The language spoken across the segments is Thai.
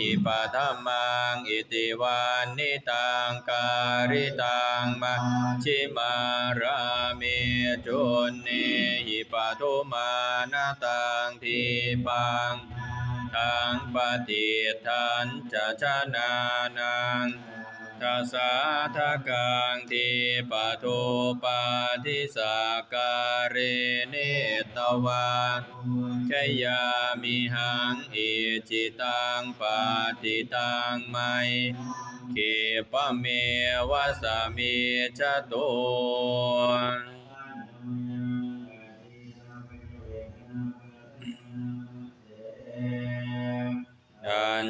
หิปัทมังอิติวันนิตังการิตังมาชิมารามิจุนเนหิปัทุมานาตังทีปังทังปฏิทันจะชนะนัง ทสาทะกังทีปะโทปาทิสาการเรเนตวาชยามิหังอิจิตังปาติตังไมเกปะเมวะสามีจโต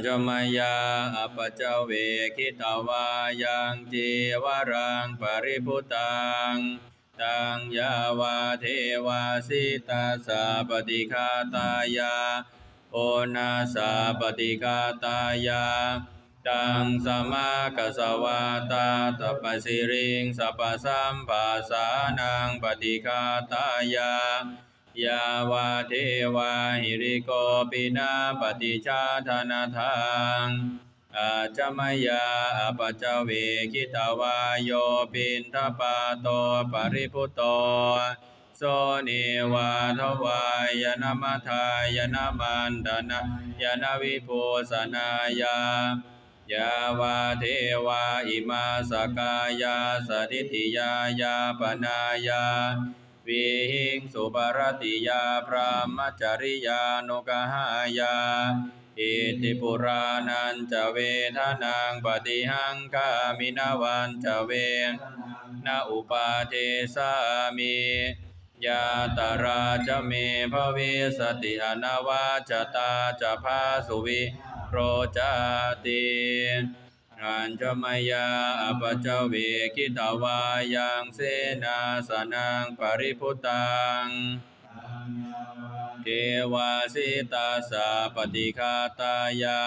จมายาอปปเจเวคิตาวายังจีวรังปริพุตังตังยาวาเทวาสิตาสาปฏิคาตายาโอนาสาปฏิคาตายาตังสมากัสวาตาตปสิริงสัพสัมภาสานังปฏิคาตายา ยาวาเทวาหิริโกปินาปฏิชาธนาทังอาจมยาอปจเวคิตาวาโยปินทปาโตปริพุตโตโสนิวาทวายนามัทายนามันดนะยนวิภูสนายายาวาเทวาอิมาสกายาสถิติยายาปนายา วิหิงสุปรติยาพระมจริยานุกหายาอิติปุรานันจะเวทนางปฏิหังคามินาวันจะเวนะอุปาเทสามิยาตราจะเมภเวสติอนาวาจตาจะพาสุวิโรจติ อัญจมยาอปจเวกิตาวายังเสนาสนังปริพุตังเทวาสิตาสาปฏิคาตายา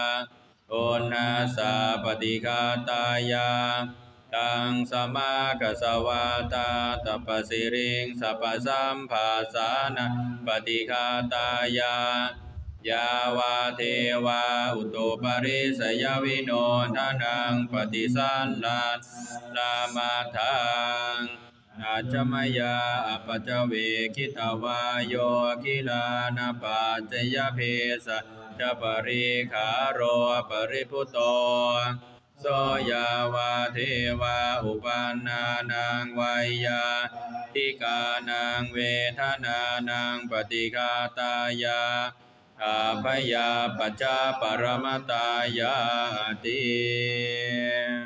โอนาสาปฏิคาตายาตังสมากัสวาตาตปสิริงสัพสัมภาสานะปฏิคาตายา ยาวาเทวาอุตุปริสยวิโนทานังปฏิสันลาลามาทังอาจมยาอปจเวคิตาวาโยคิลานาปัจยเพสจะปริขาโรปริพุโตโสยาวาเทวาอุปันนานังวายาทิกานังเวทนานังปฏิคาตายา อาพยาปัจจาปรมตายาติ